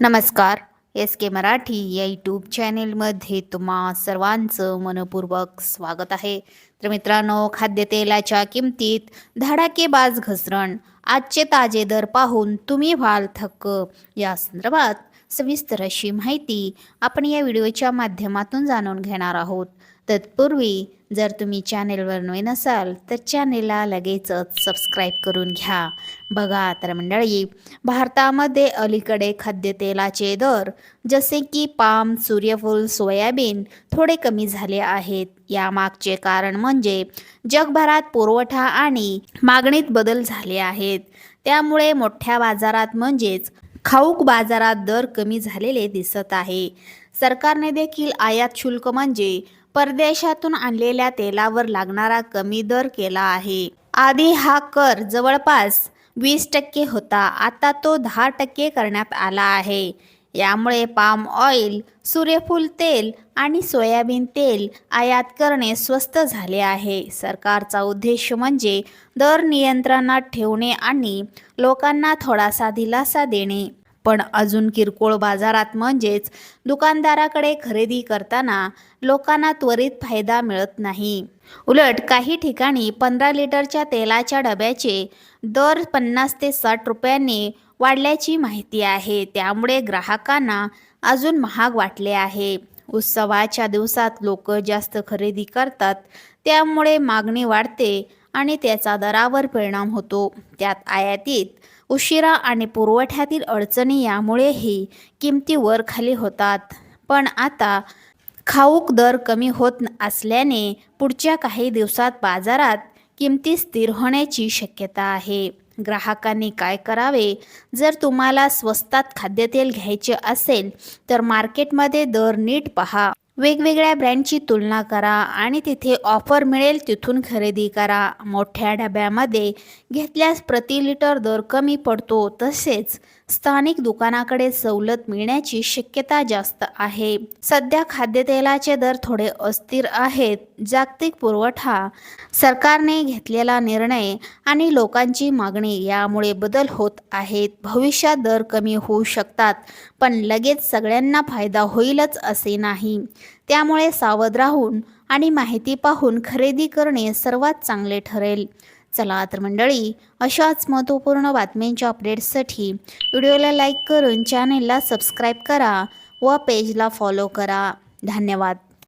नमस्कार. एस के मराठी या यूट्यूब चॅनेलमध्ये तुम्हा सर्वांचं मनपूर्वक स्वागत आहे. तर मित्रांनो खाद्यतेलाच्या किमतीत धडाकेबाज घसरण आजचे ताजे दर पाहून तुम्ही व्हाल थक्क. या संदर्भात सविस्तर अशी माहिती आपण या व्हिडिओच्या माध्यमातून जाणून घेणार आहोत. तत्पूर्वी जर तुम्ही चॅनेलवर नवीन असाल तर चॅनेलला लगेचच सबस्क्राईब करून घ्या. बघा तर मंडळी भारतामध्ये अलीकडे खाद्यतेलाचे दर जसे की पाम सूर्यफूल सोयाबीन थोडे कमी झाले आहेत. यामागचे कारण म्हणजे जगभरात पुरवठा आणि मागणीत बदल झाले आहेत. त्यामुळे मोठ्या बाजारात म्हणजेच खाऊक बाजारात दर कमी झालेले दिसत आहे. सरकारने देखील आयात शुल्क म्हणजे परदेशातून आणलेल्या तेलावर लागणारा कमी दर केला आहे. आधी हा कर जवळपास वीस टक्के होता आता तो दहा टक्के करण्यात आला आहे. यामुळे पाम ऑइल सूर्यफूल तेल आणि सोयाबीन तेल आयात करणे स्वस्त झाले आहे. सरकारचा उद्देश म्हणजे दर नियंत्रणात ठेवणे आणि लोकांना थोडासा दिलासा देणे. पण अजून किरकोळ बाजारात म्हणजेच दुकानदाराकडे खरेदी करताना लोकांना त्वरित फायदा मिळत नाही. उलट काही ठिकाणी पंधरा लिटरच्या तेलाच्या डब्याचे दर पन्नास ते साठ रुपयांनी वाढल्याची माहिती आहे. त्यामुळे ग्राहकांना अजून महाग वाटले आहे. उत्सवाच्या दिवसात लोक जास्त खरेदी करतात त्यामुळे मागणी वाढते आणि त्याचा दरावर परिणाम होतो. त्यात आयातीत उशिरा आणि पुरवठ्यातील अडचणी यामुळेही किमती वर खाली होतात. पण आता खाऊक दर कमी होत असल्याने पुढच्या काही दिवसात बाजारात किमती स्थिर होण्याची शक्यता आहे. ग्राहकांनी काय करावे? जर तुम्हाला स्वस्तात खाद्यतेल घ्यायचे असेल तर मार्केटमध्ये दर नीट पहा. वेगवेगळ्या ब्रँडची तुलना करा आणि तिथे ऑफर मिळेल तिथून खरेदी करा. मोठ्या डब्यामध्ये घेतल्यास प्रति लिटर दर कमी पडतो. तसेच स्थानिक दुकानाकडे सवलत मिळण्याची शक्यता जास्त आहे. सध्या खाद्यतेलाचे दर थोडे अस्थिर आहेत. जागतिक पुरवठा सरकारने घेतलेला निर्णय आणि लोकांची मागणी यामुळे बदल होत आहेत. भविष्यात दर कमी होऊ शकतात पण लगेच सगळ्यांना फायदा होईलच असे नाही. त्यामुळे सावध राहून आणि माहिती पाहून खरेदी करणे सर्वात चांगले ठरेल. चला तर मंडळी अशाच महत्त्वपूर्ण बातम्यांच्या अपडेट्ससाठी व्हिडिओला लाईक करून चॅनेलला सबस्क्राईब करा व पेजला फॉलो करा. धन्यवाद.